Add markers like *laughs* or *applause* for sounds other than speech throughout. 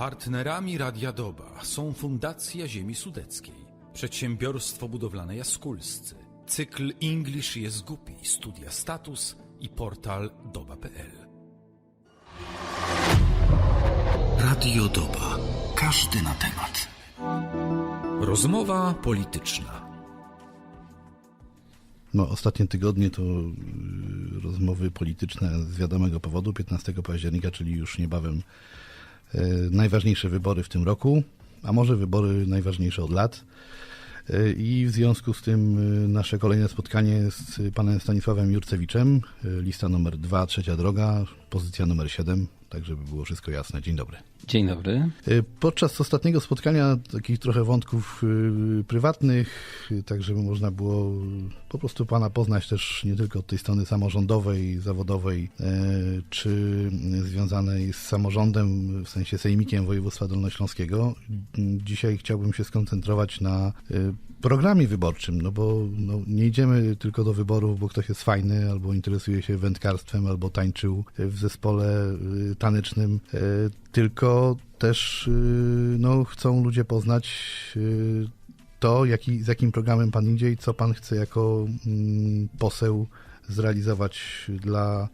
Partnerami Radia Doba są Fundacja Ziemi Sudeckiej, Przedsiębiorstwo Budowlane Jaskulscy, cykl English jest głupi, Studia Status i portal doba.pl. Radio Doba. Każdy na temat. Rozmowa polityczna. No, ostatnie tygodnie to y, rozmowy polityczne z wiadomego powodu. 15 października, czyli już niebawem najważniejsze wybory w tym roku, a może wybory najważniejsze od lat. Y, I w związku z tym y, nasze kolejne spotkanie z panem Stanisławem Jurcewiczem. Lista numer 2, trzecia droga, pozycja numer 7, tak żeby było wszystko jasne. Dzień dobry. Dzień dobry. Y, Podczas ostatniego spotkania takich trochę wątków y, prywatnych, y, tak żeby można było po prostu pana poznać też nie tylko od tej strony samorządowej, zawodowej, czy związanej z samorządem, w sensie sejmikiem województwa dolnośląskiego. Dzisiaj chciałbym się skoncentrować na programie wyborczym, no bo no, nie idziemy tylko do wyborów, bo ktoś jest fajny, albo interesuje się wędkarstwem, albo tańczył w zespole tanecznym, tylko też y, no, chcą ludzie poznać y, to, jaki, z jakim programem pan idzie i co pan chce jako mm, poseł zrealizować dla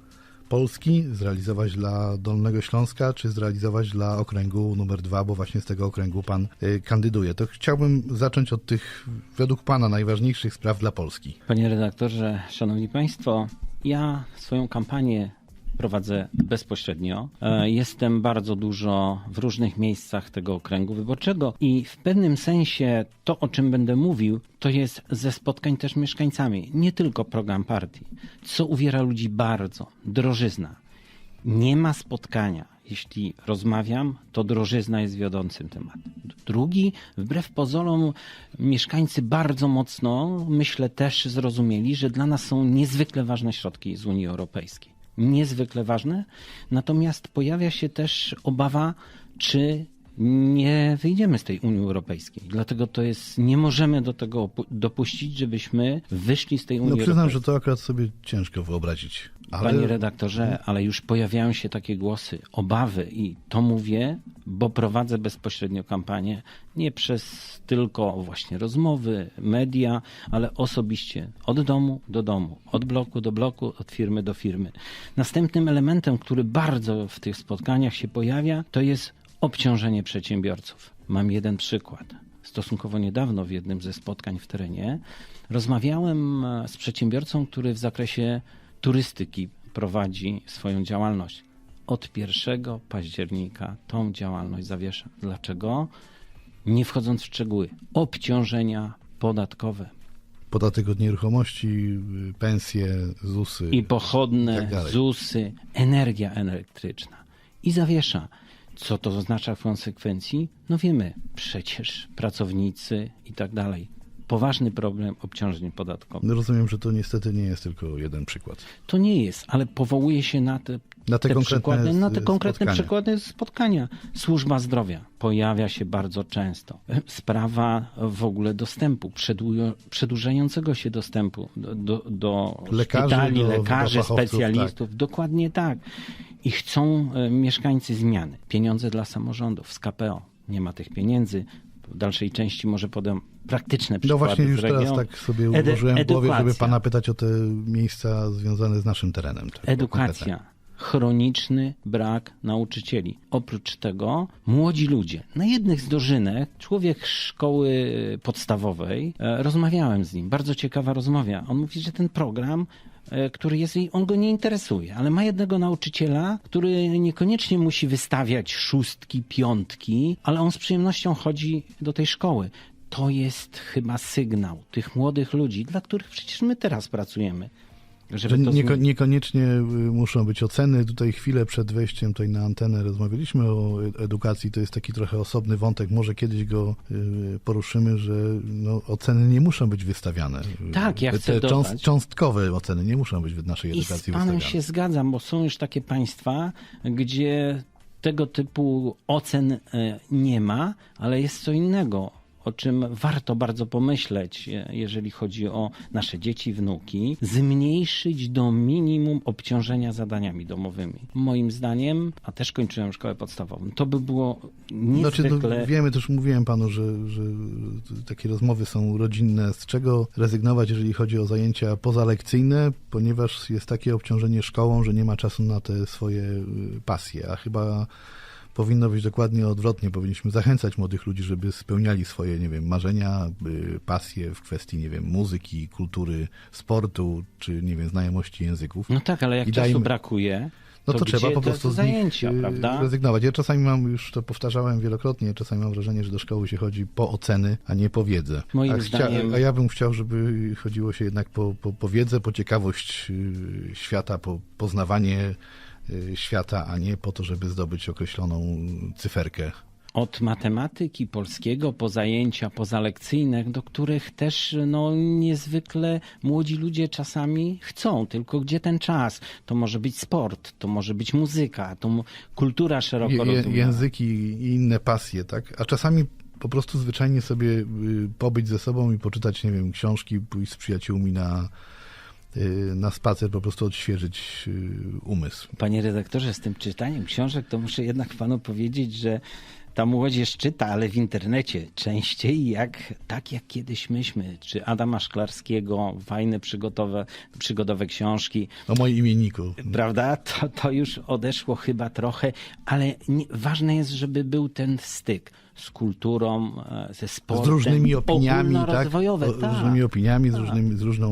Polski, zrealizować dla Dolnego Śląska, czy zrealizować dla okręgu numer dwa, bo właśnie z tego okręgu pan y, kandyduje. To chciałbym zacząć od tych, według pana, najważniejszych spraw dla Polski. Panie redaktorze, szanowni państwo, ja swoją kampanię prowadzę bezpośrednio. E, Jestem bardzo dużo w różnych miejscach tego okręgu wyborczego i w pewnym sensie to, o czym będę mówił, to jest ze spotkań też mieszkańcami, nie tylko program partii. Co uwiera ludzi bardzo? Drożyzna. Nie ma spotkania. Jeśli rozmawiam, to drożyzna jest wiodącym tematem. Drugi, wbrew pozorom, mieszkańcy bardzo mocno, myślę, też zrozumieli, że dla nas są niezwykle ważne środki z Unii Europejskiej. Niezwykle ważne. Natomiast pojawia się też obawa, czy nie wyjdziemy z tej Unii Europejskiej. Dlatego to jest, nie możemy do tego opu- dopuścić, żebyśmy wyszli z tej Unii No przyznam, Europejskiej. że to akurat sobie ciężko wyobrazić. Ale Panie redaktorze, ale już pojawiają się takie głosy, obawy i to mówię, bo prowadzę bezpośrednio kampanię, nie przez tylko właśnie rozmowy, media, ale osobiście od domu do domu, od bloku do bloku, od firmy do firmy. Następnym elementem, który bardzo w tych spotkaniach się pojawia, to jest obciążenie przedsiębiorców. Mam jeden przykład. Stosunkowo niedawno w jednym ze spotkań w terenie rozmawiałem e, z przedsiębiorcą, który w zakresie turystyki prowadzi swoją działalność. Od 1 października tą działalność zawiesza. Dlaczego? Nie wchodząc w szczegóły. Obciążenia podatkowe podatek od nieruchomości, pensje, ZUSy. i pochodne, tak. ZUSy, energia elektryczna. I zawiesza. Co to oznacza w konsekwencji? No wiemy, przecież pracownicy i tak dalej. Poważny problem obciążeń podatkowych. No rozumiem, że to niestety nie jest tylko jeden przykład. To nie jest, ale powołuje się na te, Na te konkretne przykłady, na te konkretne spotkania. przykłady spotkania. Służba zdrowia pojawia się bardzo często. *laughs* Sprawa w ogóle dostępu, przedłużającego się dostępu do, do, do Lekarzy, szpitali, do- lekarzy, specjalistów. Dokładnie tak. I chcą e, mieszkańcy zmiany. Pieniądze dla samorządów z KPO. Nie ma tych pieniędzy. W dalszej części może podam praktyczne No przykłady właśnie już teraz tak sobie ułożyłem w głowie, żeby pana pytać o te miejsca związane z naszym terenem. Tak. Edukacja. Chroniczny brak nauczycieli. Oprócz tego młodzi ludzie. Na jednych z dożynek człowiek szkoły podstawowej, e, rozmawiałem z nim, bardzo ciekawa rozmowa. On mówi, że ten program, który jest, i on go nie interesuje, ale ma jednego nauczyciela, który niekoniecznie musi wystawiać szóstki, piątki, ale on z przyjemnością chodzi do tej szkoły. To jest chyba sygnał tych młodych ludzi, dla których przecież my teraz pracujemy. Że Żeby to nieko, niekoniecznie y, muszą być oceny. Tutaj chwilę przed wejściem tutaj na antenę rozmawialiśmy o e- edukacji. To jest taki trochę osobny wątek. Może kiedyś go y, poruszymy, że no, oceny nie muszą być wystawiane. Tak, ja Te- chcę Te dodać- cząstkowe oceny nie muszą być w naszej I edukacji z panem wystawiane. się zgadzam, bo są już takie państwa, gdzie tego typu ocen nie ma, ale jest co innego. O czym warto bardzo pomyśleć, jeżeli chodzi o nasze dzieci, wnuki, zmniejszyć do minimum obciążenia zadaniami domowymi. Moim zdaniem, a też kończyłem szkołę podstawową, to by było Znaczy, niezwykle... no, wiemy, też mówiłem panu, że, że takie rozmowy są rodzinne. Z czego rezygnować, jeżeli chodzi o zajęcia pozalekcyjne, ponieważ jest takie obciążenie szkołą, że nie ma czasu na te swoje y, pasje, a chyba powinno być dokładnie odwrotnie. Powinniśmy zachęcać młodych ludzi, żeby spełniali swoje, nie wiem, marzenia, pasje w kwestii, nie wiem, muzyki, kultury, sportu, czy, nie wiem, znajomości języków. No tak, ale jak I czasu dajmy- brakuje, No to, gdzie trzeba po prostu z zajęcia, nich y, prawda? rezygnować. Ja czasami mam, już to powtarzałem wielokrotnie, czasami mam wrażenie, że do szkoły się chodzi po oceny, a nie po wiedzę. Moim a, zdaniem- a ja bym chciał, żeby chodziło się jednak po, po, po wiedzę, po ciekawość y, świata, po poznawanie świata, a nie po to, żeby zdobyć określoną cyferkę. od matematyki polskiego po zajęcia pozalekcyjne, do których też no, niezwykle młodzi ludzie czasami chcą, tylko gdzie ten czas? To może być sport, to może być muzyka, to kultura szeroko Je, rozumiana. języki i inne pasje, tak? A czasami po prostu zwyczajnie sobie y, pobyć ze sobą i poczytać, nie wiem, książki, pójść z przyjaciółmi na, y, na spacer, po prostu odświeżyć y, umysł. Panie redaktorze, z tym czytaniem książek to muszę jednak panu powiedzieć, że ta młodzież czyta, ale w internecie częściej jak tak jak kiedyś myśmy, czy Adama Szklarskiego, fajne przygotowe, przygodowe książki, O moim imienniku. prawda? To, to już odeszło chyba trochę, ale nie, ważne jest, żeby był ten styk z kulturą, e, ze sportem. Z różnymi opiniami, tak? O- Z tak. różnymi opiniami, z, różnymi, z różną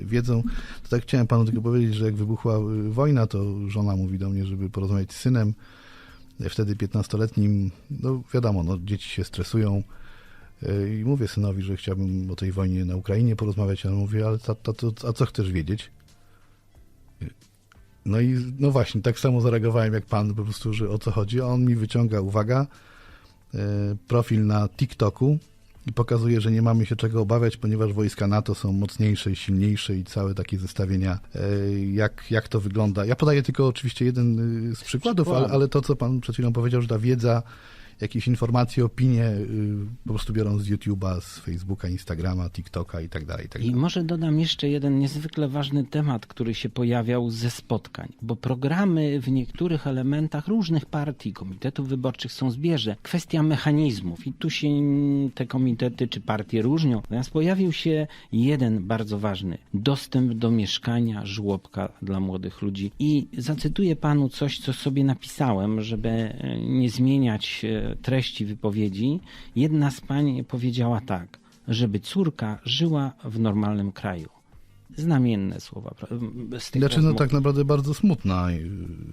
y, wiedzą. To tak chciałem panu tylko powiedzieć, że jak wybuchła y, wojna, to żona mówi do mnie, żeby porozmawiać z synem. Wtedy 15-letnim, no wiadomo, no, dzieci się stresują. Y, I mówię synowi, że chciałbym o tej wojnie na Ukrainie porozmawiać, a on mówi, ale tato, to, a co chcesz wiedzieć? No i no właśnie, tak samo zareagowałem jak pan, po prostu, że o co chodzi. On mi wyciąga, uwaga, e, profil na TikToku i pokazuje, że nie mamy się czego obawiać, ponieważ wojska NATO są mocniejsze i silniejsze i całe takie zestawienia, e, jak, jak to wygląda. Ja podaję tylko oczywiście jeden y, z przykładów, ale, ale to, co pan przed chwilą powiedział, że ta wiedza, jakieś informacje, opinie y, po prostu biorą z YouTube'a, z Facebooka, Instagrama, TikToka i tak dalej. i tak może dodam jeszcze jeden niezwykle ważny temat, który się pojawiał ze spotkań, bo programy w niektórych elementach różnych partii, komitetów wyborczych są zbieżne. Kwestia mechanizmów i tu się te komitety czy partie różnią. Natomiast pojawił się jeden bardzo ważny. Dostęp do mieszkania, żłobka dla młodych ludzi. I zacytuję panu coś, co sobie napisałem, żeby e, nie zmieniać e, treści wypowiedzi. Jedna z pań powiedziała tak żeby córka żyła w normalnym kraju. Znamienne słowa z tych Znaczy, no tak naprawdę bardzo smutna y,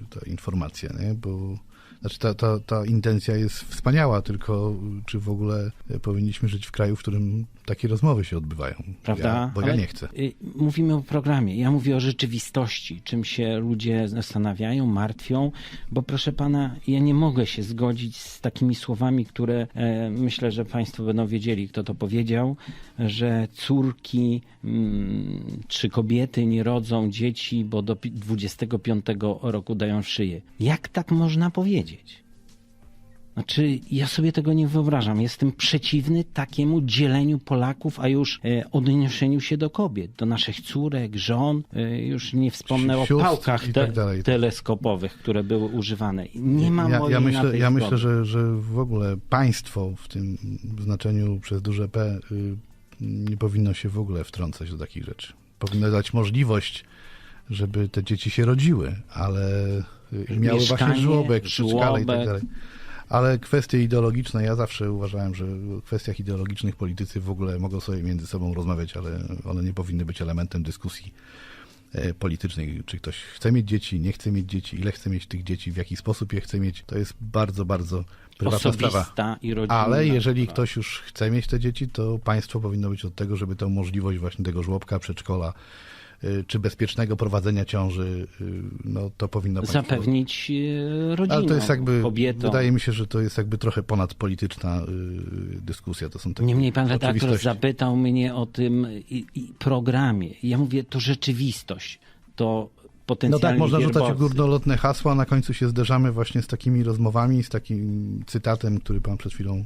ta informacja, nie? Bo znaczy ta, ta, ta intencja jest wspaniała, tylko czy w ogóle powinniśmy żyć w kraju, w którym takie rozmowy się odbywają? Prawda? Ja, bo ja Ale, nie chcę. y, Mówimy o programie. Ja mówię o rzeczywistości, czym się ludzie zastanawiają, martwią, bo proszę pana, ja nie mogę się zgodzić z takimi słowami, które e, myślę, że państwo będą wiedzieli, kto to powiedział, że córki mm, czy kobiety nie rodzą dzieci, bo do pi- 25 roku dają w szyję. Jak tak można powiedzieć? Znaczy, ja sobie tego nie wyobrażam. Jestem przeciwny takiemu dzieleniu Polaków, a już e, odniesieniu się do kobiet, do naszych córek, żon. E, już nie wspomnę o pałkach i te, tak teleskopowych, które były używane. Nie ma ja, mojej ja na myślę, tej ja zgody. myślę że, że w ogóle państwo w tym znaczeniu przez duże P y, nie powinno się w ogóle wtrącać do takich rzeczy. Powinno dać możliwość, żeby te dzieci się rodziły, ale miały Mieszkanie, właśnie żłobek, przedszkole i tak żłobek. dalej. Ale kwestie ideologiczne, ja zawsze uważałem, że w kwestiach ideologicznych politycy w ogóle mogą sobie między sobą rozmawiać, ale one nie powinny być elementem dyskusji e, politycznej. Czy ktoś chce mieć dzieci, nie chce mieć dzieci, ile chce mieć tych dzieci, w jaki sposób je chce mieć, to jest bardzo, bardzo prywatna sprawa. Osobista i rodzinna. Ale jeżeli sprawa. ktoś już chce mieć te dzieci, to państwo powinno być od tego, żeby tę możliwość właśnie tego żłobka, przedszkola, y, czy bezpiecznego prowadzenia ciąży, y, no to powinno państwo... Zapewnić e, rodzinom, Ale to jest jakby, kobietom. wydaje mi się, że to jest jakby trochę ponadpolityczna y, dyskusja. To są takie Niemniej pan redaktor zapytał mnie o tym i, i programie. Ja mówię, to rzeczywistość, to No tak, można rzucać wierbowcy. górnolotne hasła, a na końcu się zderzamy właśnie z takimi rozmowami, z takim cytatem, który pan przed chwilą y,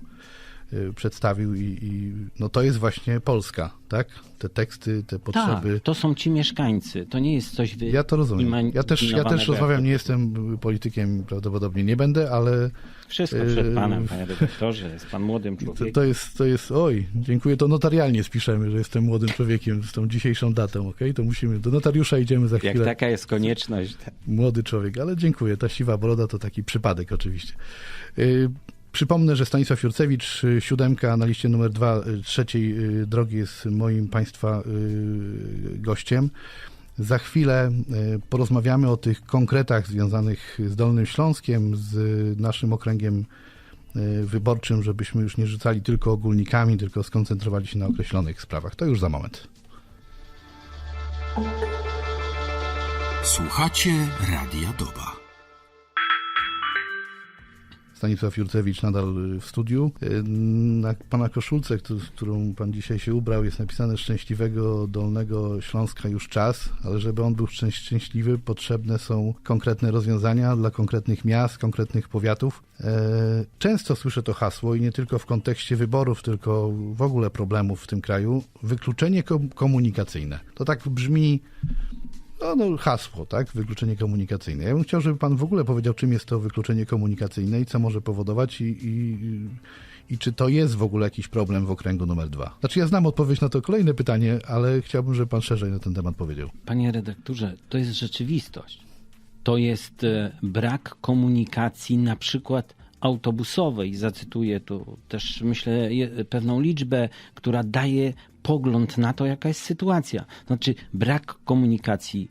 przedstawił i, i no to jest właśnie Polska, tak? Te teksty, te Tak, potrzeby. to są ci mieszkańcy. To nie jest coś wy... Ja to rozumiem. Ja też, ja też rozmawiam, jak- nie jestem politykiem, prawdopodobnie nie będę, ale Wszystko przed Yy, panem, panie redaktorze. Jest pan młodym to, człowiekiem. to jest, to jest, oj, dziękuję, to notarialnie spiszemy, że jestem młodym człowiekiem z tą dzisiejszą datą, okej? To musimy, do notariusza idziemy za Jak chwilę. taka jest konieczność. Młody człowiek, ale dziękuję. Ta siwa broda to taki przypadek oczywiście. Przypomnę, że Stanisław Jurcewicz, y, siódemka na liście numer dwa y, trzeciej y, drogi jest moim Państwa gościem. Za chwilę porozmawiamy o tych konkretach związanych z Dolnym Śląskiem, z naszym okręgiem wyborczym, żebyśmy już nie rzucali tylko ogólnikami, tylko skoncentrowali się na określonych sprawach. To już za moment. Słuchacie Radia Doba. Stanisław Jurcewicz nadal y, w studiu. Y, Na pana koszulce, któ- którą pan dzisiaj się ubrał, jest napisane Szczęśliwego Dolnego Śląska już czas, ale żeby on był szczęś- szczęśliwy, potrzebne są konkretne rozwiązania dla konkretnych miast, konkretnych powiatów. E, Często słyszę to hasło i nie tylko w kontekście wyborów, tylko w ogóle problemów w tym kraju. Wykluczenie kom- komunikacyjne. To tak brzmi no, no, hasło, tak? Wykluczenie komunikacyjne. Ja bym chciał, żeby pan w ogóle powiedział, czym jest to wykluczenie komunikacyjne i co może powodować i, i, i czy to jest w ogóle jakiś problem w okręgu numer dwa. Znaczy ja znam odpowiedź na to kolejne pytanie, ale chciałbym, żeby pan szerzej na ten temat powiedział. Panie redaktorze, to jest rzeczywistość. To jest e, brak komunikacji, na przykład autobusowej. Zacytuję tu też, myślę, pewną liczbę, która daje pogląd na to, jaka jest sytuacja. Znaczy, brak komunikacji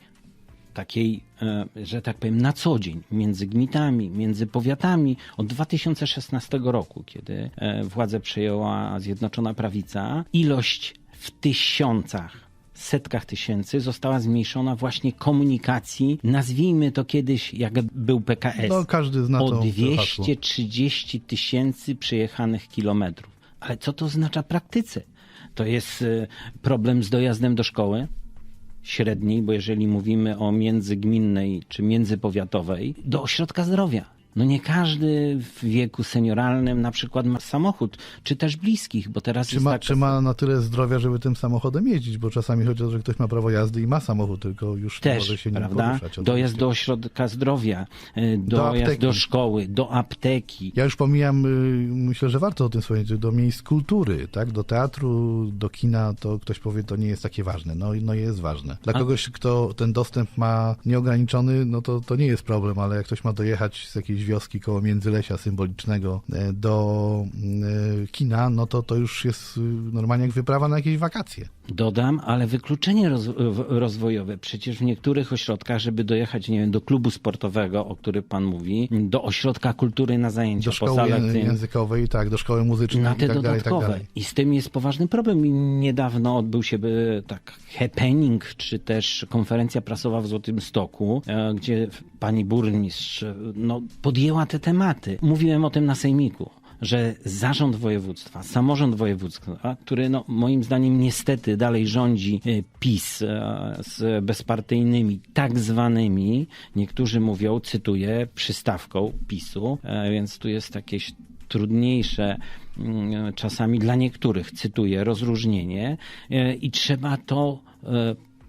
takiej, e, że tak powiem, na co dzień między gmitami, między powiatami od 2016 roku, kiedy e, władzę przejęła Zjednoczona Prawica, ilość w tysiącach, setkach tysięcy została zmniejszona właśnie komunikacji, nazwijmy to kiedyś, jak był PKS, No, każdy zna o to hasło. 230 tysięcy przejechanych kilometrów. Ale co to oznacza w praktyce? To jest e, problem z dojazdem do szkoły średniej, bo jeżeli mówimy o międzygminnej czy międzypowiatowej, do ośrodka zdrowia. No nie każdy w wieku senioralnym na przykład ma samochód, czy też bliskich, bo teraz Czy jest ma, tak... czy ma na tyle zdrowia, żeby tym samochodem jeździć? Bo czasami chodzi o to, że ktoś ma prawo jazdy i ma samochód, tylko już nie może Też, się nim prawda? poruszać. Dojazd oczywiście. do ośrodka zdrowia, e, dojazd apteki. do szkoły, do apteki. Ja już pomijam, y, myślę, że warto o tym wspomnieć, do miejsc kultury, tak? Do teatru, do kina, to ktoś powie, to nie jest takie ważne. No, no jest ważne. Dla A- kogoś, kto ten dostęp ma nieograniczony, no to, to nie jest problem, ale jak ktoś ma dojechać z jakiejś wioski koło Międzylesia symbolicznego e, do e, kina, no to to już jest y, normalnie jak wyprawa na jakieś wakacje. Dodam, ale wykluczenie rozwojowe. Przecież w niektórych ośrodkach, żeby dojechać, nie wiem, do klubu sportowego, o którym pan mówi, do ośrodka kultury na zajęcia Do szkoły językowej, tak, do szkoły muzycznej na te tak i tak dodatkowe. dalej. I z tym jest poważny problem. I niedawno odbył się by, tak happening, czy też konferencja prasowa w Złotym Stoku, e, gdzie pani burmistrz no, podjęła te tematy. Mówiłem o tym na sejmiku że zarząd województwa, samorząd województwa, który no, moim zdaniem niestety dalej rządzi e, PiS e, z bezpartyjnymi, tak zwanymi, niektórzy mówią, cytuję, przystawką PiSu, e, więc tu jest jakieś trudniejsze mm, czasami dla niektórych, cytuję, rozróżnienie i trzeba to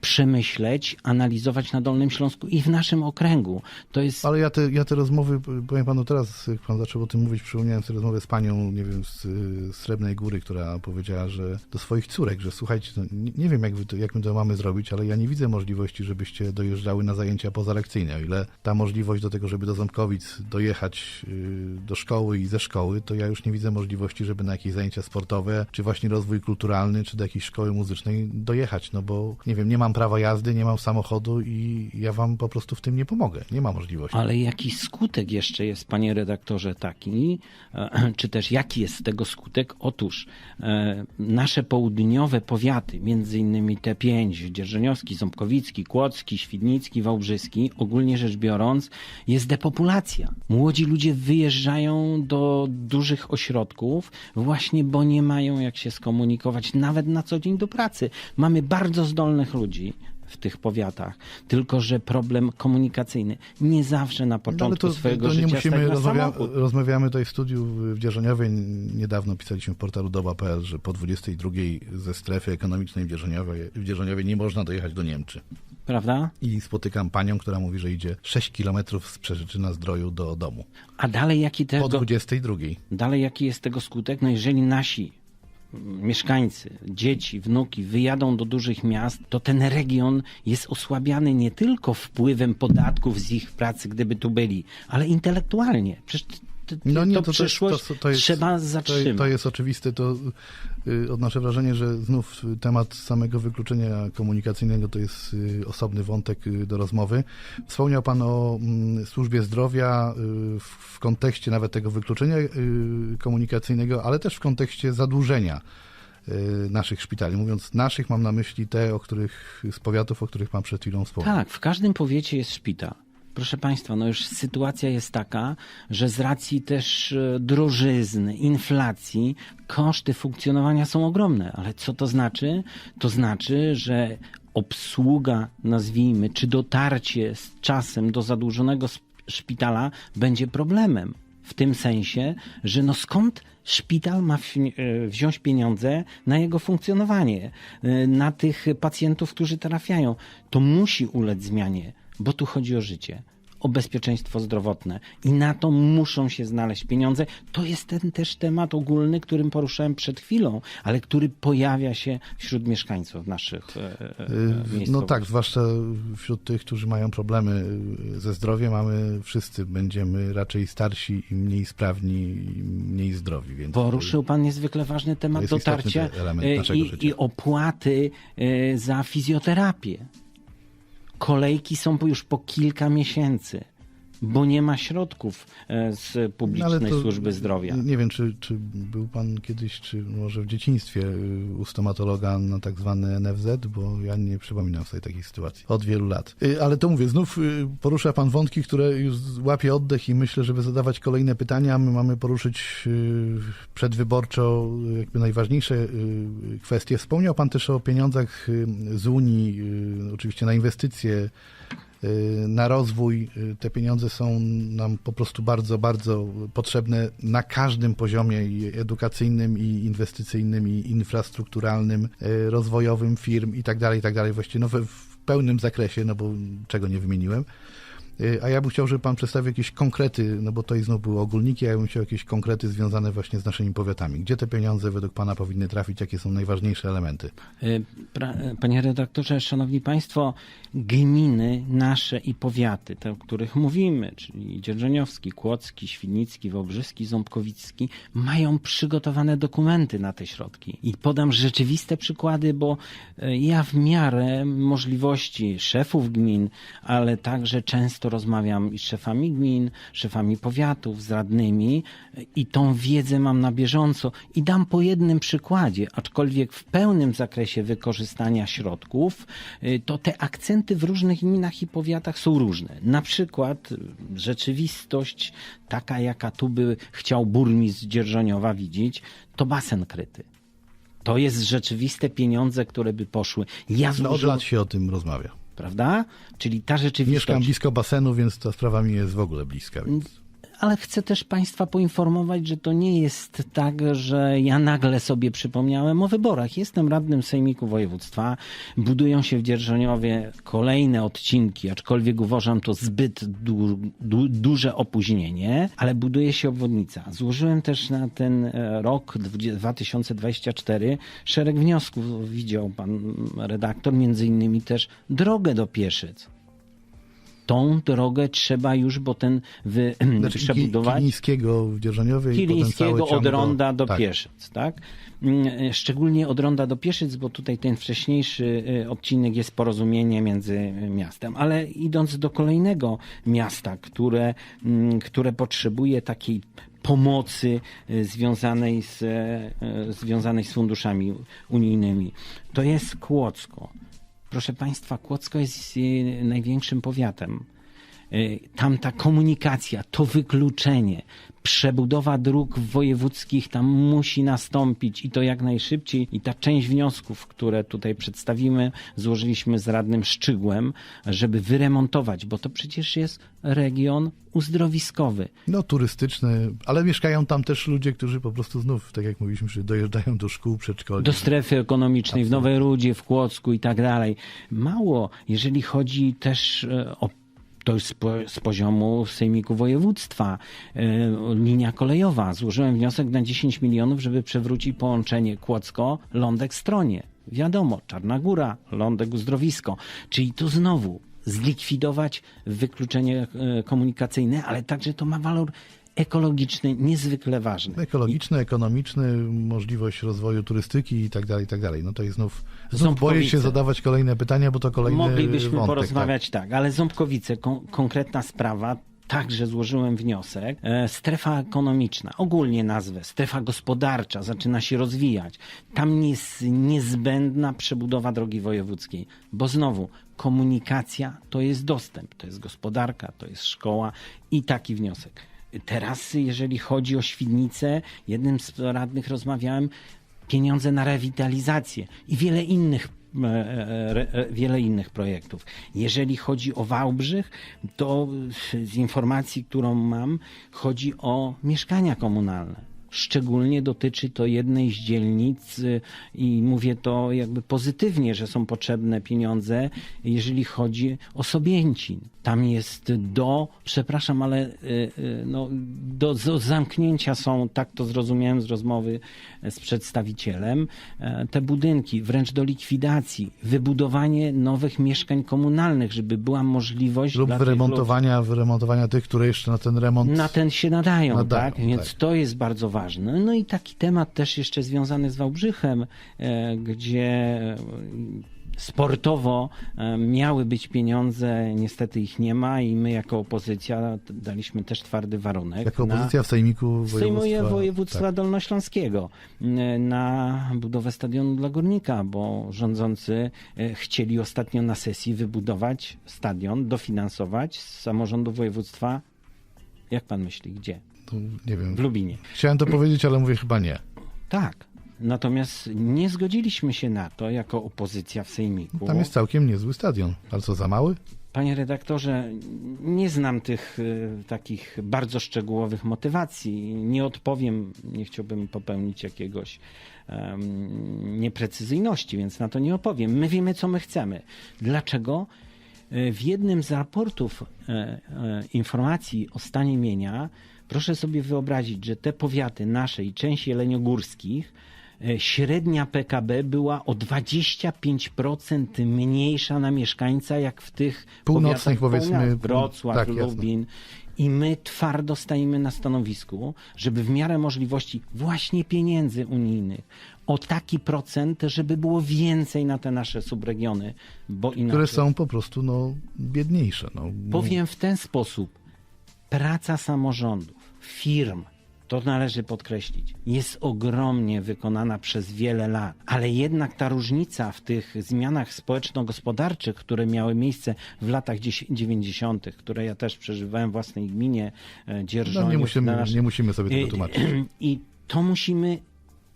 przemyśleć, analizować na Dolnym Śląsku i w naszym okręgu. To jest Ale ja te, ja te rozmowy, powiem panu teraz, jak pan zaczął o tym mówić, przypomniałem sobie rozmowę z panią, nie wiem, z Srebrnej Góry, która powiedziała, że do swoich córek, że słuchajcie, no, nie, wiem, jak, to, jak my to mamy zrobić, ale ja nie widzę możliwości, żebyście dojeżdżały na zajęcia pozalekcyjne. O ile ta możliwość do tego, żeby do Ząbkowic dojechać y, do szkoły i ze szkoły, to ja już nie widzę możliwości, żeby na jakieś zajęcia sportowe, czy właśnie rozwój kulturalny, czy do jakiejś szkoły muzycznej dojechać, no bo, nie wiem, nie mam prawa jazdy, nie mam samochodu i ja wam po prostu w tym nie pomogę. Nie ma możliwości. Ale jaki skutek jeszcze jest, panie redaktorze, taki, e, czy też jaki jest tego skutek? Otóż e, nasze południowe powiaty, między innymi te pięć, Dzierżoniowski, Ząbkowicki, Kłodzki, Świdnicki, Wałbrzyski, ogólnie rzecz biorąc, jest depopulacja. Młodzi ludzie wyjeżdżają do dużych ośrodków właśnie, bo nie mają jak się skomunikować nawet na co dzień do pracy. Mamy bardzo zdolnych ludzi, w tych powiatach, tylko że problem komunikacyjny nie zawsze na No, początku to, swojego to nie życia musimy, rozmawia, rozmawiamy tutaj w studiu w Dzierżoniowie. Niedawno pisaliśmy w portalu doba.pl, że po 22 ze strefy ekonomicznej w Dzierżoniowie, w Dzierżoniowie nie można dojechać do Niemczy. Prawda? I spotykam panią, która mówi, że idzie 6 kilometrów z Przeżyczyna Zdroju do domu. A dalej jaki Po tego, 22. dalej jaki jest tego skutek? No jeżeli nasi mieszkańcy, dzieci, wnuki wyjadą do dużych miast, to ten region jest osłabiany nie tylko wpływem podatków z ich pracy, gdyby tu byli, ale intelektualnie. Przecież No nie, to, przyszłość to, to jest, trzeba zatrzymać. to jest oczywiste. To y, odnoszę wrażenie, że znów temat samego wykluczenia komunikacyjnego to jest y, osobny wątek y, do rozmowy. Wspomniał Pan o mm, służbie zdrowia w, w kontekście nawet tego wykluczenia komunikacyjnego, ale też w kontekście zadłużenia naszych szpitali. Mówiąc naszych, mam na myśli te, o których, z powiatów, o których Pan przed chwilą wspomniał. Tak, w każdym powiecie jest szpital. Proszę Państwa, no już sytuacja jest taka, że z racji też e, drożyzny, inflacji, koszty funkcjonowania są ogromne. Ale co to znaczy? To znaczy, że obsługa, nazwijmy, czy dotarcie z czasem do zadłużonego szpitala będzie problemem. W tym sensie, że no skąd szpital ma e, wziąć pieniądze na jego funkcjonowanie, e, na tych pacjentów, którzy trafiają. To musi ulec zmianie, bo tu chodzi o życie, o bezpieczeństwo zdrowotne i na to muszą się znaleźć pieniądze. To jest ten też temat ogólny, którym poruszałem przed chwilą, ale który pojawia się wśród mieszkańców naszych e, e, Y, No miejscowości. tak, zwłaszcza wśród tych, którzy mają problemy ze zdrowiem, mamy wszyscy będziemy raczej starsi i mniej sprawni i mniej zdrowi, więc Poruszył Pan niezwykle ważny temat dotarcia e, i, i opłaty za fizjoterapię. Kolejki są już po kilka miesięcy, bo nie ma środków e, z No, publicznej to- służby zdrowia. Nie wiem, czy, czy był pan kiedyś, czy może w dzieciństwie y, u stomatologa na tak zwany NFZ, bo ja nie przypominam sobie takiej sytuacji od wielu lat. Y, Ale to mówię, znów y, porusza pan wątki, które już łapie oddech i myślę, żeby zadawać kolejne pytania. My mamy poruszyć przedwyborczo jakby najważniejsze kwestie. Wspomniał pan też o pieniądzach z Unii, oczywiście na inwestycje, na rozwój. Y, Te pieniądze są nam po prostu bardzo, bardzo potrzebne na każdym poziomie i edukacyjnym, i inwestycyjnym, i infrastrukturalnym, y, rozwojowym firm i tak dalej, i tak dalej. Właściwie no, w pełnym zakresie, no bo czego nie wymieniłem. Y, A ja bym chciał, żeby pan przedstawił jakieś konkrety, no bo to i znów były ogólniki, a ja bym chciał jakieś konkrety związane właśnie z naszymi powiatami. Gdzie te pieniądze według pana powinny trafić? Jakie są najważniejsze elementy? Pra- e, Panie redaktorze, szanowni państwo, gminy nasze i powiaty, te, o których mówimy, czyli Dzierżoniowski, Kłodzki, Świdnicki, Wałbrzyski, Ząbkowicki, mają przygotowane dokumenty na te środki. I podam rzeczywiste przykłady, bo ja w miarę możliwości szefów gmin, ale także często rozmawiam i z szefami gmin, szefami powiatów, z radnymi i tą wiedzę mam na bieżąco i dam po jednym przykładzie, aczkolwiek w pełnym zakresie wykorzystania środków, y, to te akcenty w różnych gminach i powiatach są różne. Na przykład y, rzeczywistość taka, jaka tu by chciał burmistrz Dzierżoniowa widzieć, to basen kryty. To jest rzeczywiste pieniądze, które by poszły. Ja No, od lat się o tym rozmawia. Prawda? Czyli ta rzeczywistość. Mieszkam blisko basenu, więc ta sprawa mi jest w ogóle bliska. Więc... Ale chcę też Państwa poinformować, że to nie jest tak, że ja nagle sobie przypomniałem o wyborach. Jestem radnym Sejmiku Województwa. Budują się w Dzierżoniowie kolejne odcinki, aczkolwiek uważam to zbyt du, du, duże opóźnienie, ale buduje się obwodnica. Złożyłem też na ten e, rok 2024 szereg wniosków. Widział Pan redaktor, między innymi też drogę do Pieszyc. Tą drogę trzeba już, bo ten wy, *clears throat* Znaczy, przebudować. Kilińskiego w Dzierżoniowie Kilińskiego od Ronda do tak. Pieszyc, tak? Mm, Szczególnie od Ronda do Pieszyc, bo tutaj ten wcześniejszy y, odcinek jest porozumienie między y, miastem. Ale idąc do kolejnego miasta, które, mm, które potrzebuje takiej pomocy y, związanej z, związanej z funduszami unijnymi, to jest Kłodzko. Proszę Państwa, Kłodzko jest y, największym powiatem. Y, tamta komunikacja, to wykluczenie, przebudowa dróg wojewódzkich tam musi nastąpić i to jak najszybciej. I ta część wniosków, które tutaj przedstawimy, złożyliśmy z radnym Szczygłem, żeby wyremontować, bo to przecież jest region uzdrowiskowy. No, turystyczne, ale mieszkają tam też ludzie, którzy po prostu znów, tak jak mówiliśmy, że dojeżdżają do szkół, przedszkoli. do strefy ekonomicznej w Nowej Rudzie, w Kłodzku i tak dalej. Mało, jeżeli chodzi też e, o to jest z, po, z poziomu Sejmiku Województwa, e, linia kolejowa. Złożyłem wniosek na 10 milionów, żeby przewrócić połączenie Kłodzko-Lądek-Stronie. Wiadomo, Czarna Góra, Lądek Uzdrowisko. Czyli tu znowu zlikwidować wykluczenie e, komunikacyjne, ale także to ma walor ekologiczny niezwykle ważny. Ekologiczny, ekonomiczny, możliwość rozwoju turystyki i tak dalej, i tak dalej. No to jest znów, znów Ząbkowice. boję się zadawać kolejne pytania, bo to kolejny Moglibyśmy wątek, porozmawiać tak. ale Ząbkowice, kon- konkretna sprawa, także złożyłem wniosek. E, strefa ekonomiczna, ogólnie nazwę, strefa gospodarcza zaczyna się rozwijać. Tam jest niezbędna przebudowa drogi wojewódzkiej, bo znowu komunikacja to jest dostęp, to jest gospodarka, to jest szkoła i taki wniosek. Teraz, jeżeli chodzi o Świdnicę, jednym z radnych rozmawiałem, pieniądze na rewitalizację i wiele innych e, e, e, wiele innych projektów. Jeżeli chodzi o Wałbrzych, to z informacji, którą mam, chodzi o mieszkania komunalne. Szczególnie dotyczy to jednej z dzielnic y, i mówię to jakby pozytywnie, że są potrzebne pieniądze, jeżeli chodzi o Sobięcin. Tam jest do, przepraszam, ale y, y, no, do, do zamknięcia są, tak to zrozumiałem z rozmowy z przedstawicielem, e, te budynki, wręcz do likwidacji, wybudowanie nowych mieszkań komunalnych, żeby była możliwość Lub dla tych wyremontowania, wyremontowania tych, które jeszcze na ten remont... na ten się nadają, Nadają, tak? Więc tak. to jest bardzo ważne. No i taki temat też jeszcze związany z Wałbrzychem, e, gdzie e, sportowo e, miały być pieniądze, niestety ich nie ma i my jako opozycja daliśmy też twardy warunek. Jako na- opozycja w Sejmiku Sejmuje województwa... województwa tak. dolnośląskiego na budowę stadionu dla Górnika, bo rządzący chcieli ostatnio na sesji wybudować stadion, dofinansować z samorządu województwa. Jak pan myśli, gdzie? To nie wiem. W Lubinie. Chciałem to powiedzieć, ale mówię chyba nie. Tak. Natomiast nie zgodziliśmy się na to jako opozycja w Sejmiku. Tam jest całkiem niezły stadion. Ale co, za mały? Panie redaktorze, nie znam tych y, takich bardzo szczegółowych motywacji. Nie odpowiem, nie chciałbym popełnić jakiegoś em, nieprecyzyjności, więc na to nie opowiem. My wiemy, co my chcemy. Dlaczego? Y, W jednym z raportów e, e, informacji o stanie mienia, proszę sobie wyobrazić, że te powiaty nasze i część jeleniogórskich, e, średnia PKB była o 25% mniejsza na mieszkańca, jak w tych Północnych, powiatach powiedzmy. Wrocław, tak, jasne. Lubin. I my twardo stajemy na stanowisku, żeby w miarę możliwości właśnie pieniędzy unijnych o taki procent, żeby było więcej na te nasze subregiony, bo inaczej... Które są po prostu no, biedniejsze. No. Powiem w ten sposób. Praca samorządów, firm, to należy podkreślić, jest ogromnie wykonana przez wiele lat, ale jednak ta różnica w tych zmianach społeczno-gospodarczych, które miały miejsce w latach 90., które ja też przeżywałem w własnej gminie, e, Dzierżoniów, No, nie, musimy, na nasz- nie musimy sobie tego tłumaczyć. *clears throat* I to musimy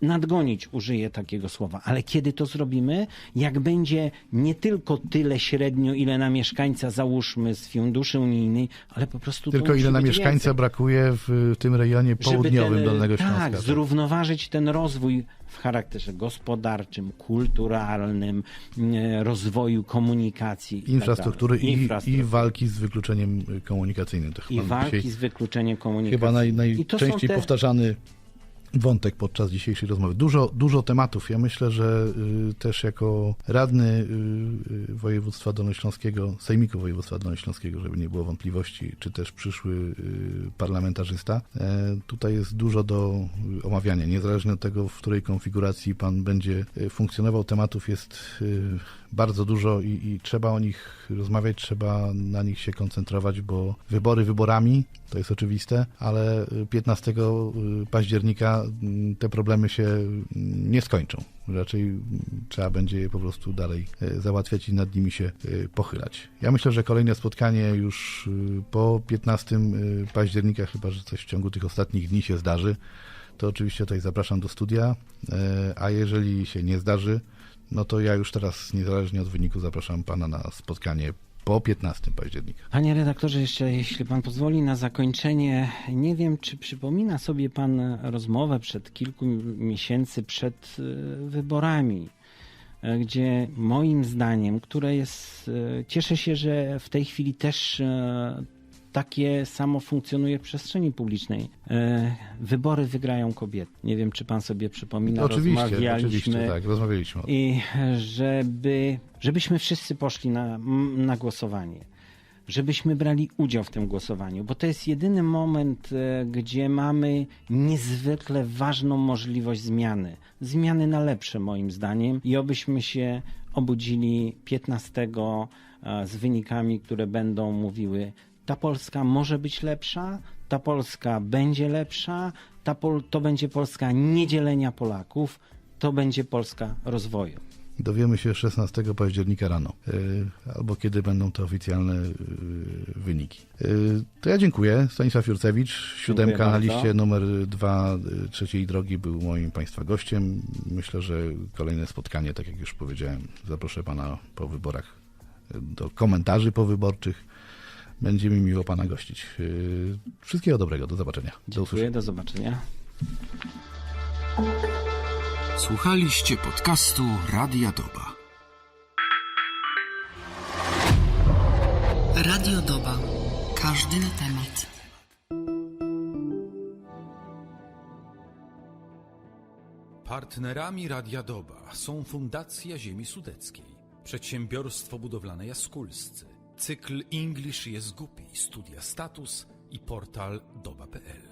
nadgonić, użyję takiego słowa. Ale kiedy to zrobimy? Jak będzie nie tylko tyle średnio, ile na mieszkańca załóżmy z funduszy unijnej, ale po prostu Tylko ile na mieszkańca więcej. brakuje w tym rejonie południowym ten, Dolnego Śląska. Tak, zrównoważyć ten rozwój w charakterze gospodarczym, kulturalnym, e, rozwoju komunikacji. i tak Infrastruktury dalej. i, i Infrastruktury. walki z wykluczeniem komunikacyjnym. To I walki z wykluczeniem komunikacji. chyba naj, I najczęściej te... powtarzany wątek podczas dzisiejszej rozmowy. Dużo, dużo tematów. Ja myślę, że y, też jako radny y, y, województwa dolnośląskiego, sejmiku województwa dolnośląskiego, żeby nie było wątpliwości, czy też przyszły parlamentarzysta, e, tutaj jest dużo do omawiania. Niezależnie od tego, w której konfiguracji pan będzie y, funkcjonował, tematów jest bardzo dużo i, i trzeba o nich rozmawiać, trzeba na nich się koncentrować, bo wybory wyborami, to jest oczywiste, ale 15 października te problemy się mm, nie skończą. Raczej mm, trzeba będzie je po prostu dalej e, załatwiać i nad nimi się e, pochylać. Ja myślę, że kolejne spotkanie już y, po 15 y, października, chyba że coś w ciągu tych ostatnich dni się zdarzy, to oczywiście tutaj zapraszam do studia, e, a jeżeli się nie zdarzy, no to ja już teraz niezależnie od wyniku zapraszam pana na spotkanie po 15 października. Panie redaktorze, jeszcze jeśli pan pozwoli na zakończenie, nie wiem, czy przypomina sobie pan rozmowę przed kilku miesięcy przed e, wyborami, e, gdzie moim zdaniem, które jest, e, cieszę się, że w tej chwili też takie samo funkcjonuje w przestrzeni publicznej. E, Wybory wygrają kobiety. Nie wiem, czy pan sobie przypomina, oczywiście, rozmawialiśmy oczywiście, tak, rozmawialiśmy o tym. i żeby, żebyśmy wszyscy poszli na, na głosowanie. Żebyśmy brali udział w tym głosowaniu, bo to jest jedyny moment, e, gdzie mamy niezwykle ważną możliwość zmiany. Zmiany na lepsze, moim zdaniem, i obyśmy się obudzili 15 e, z wynikami, które będą mówiły: ta Polska może być lepsza, ta Polska będzie lepsza, ta Pol- to będzie Polska niedzielenia Polaków, to będzie Polska rozwoju. Dowiemy się 16 października rano, y, albo kiedy będą te oficjalne y, wyniki. Y, To ja dziękuję. Stanisław Jurcewicz, siódemka na liście numer dwa trzeciej drogi był moim Państwa gościem. Myślę, że kolejne spotkanie, tak jak już powiedziałem, zaproszę Pana po wyborach do komentarzy powyborczych. Będzie mi miło Pana gościć. Y, Wszystkiego dobrego, do zobaczenia. Do usłyszenia. Dziękuję, do zobaczenia. Słuchaliście podcastu Radia Doba. Radio Doba. Każdy na temat. Partnerami Radia Doba są Fundacja Ziemi Sudeckiej, Przedsiębiorstwo Budowlane Jaskulscy, cykl English jest głupi, studia status i portal doba.pl.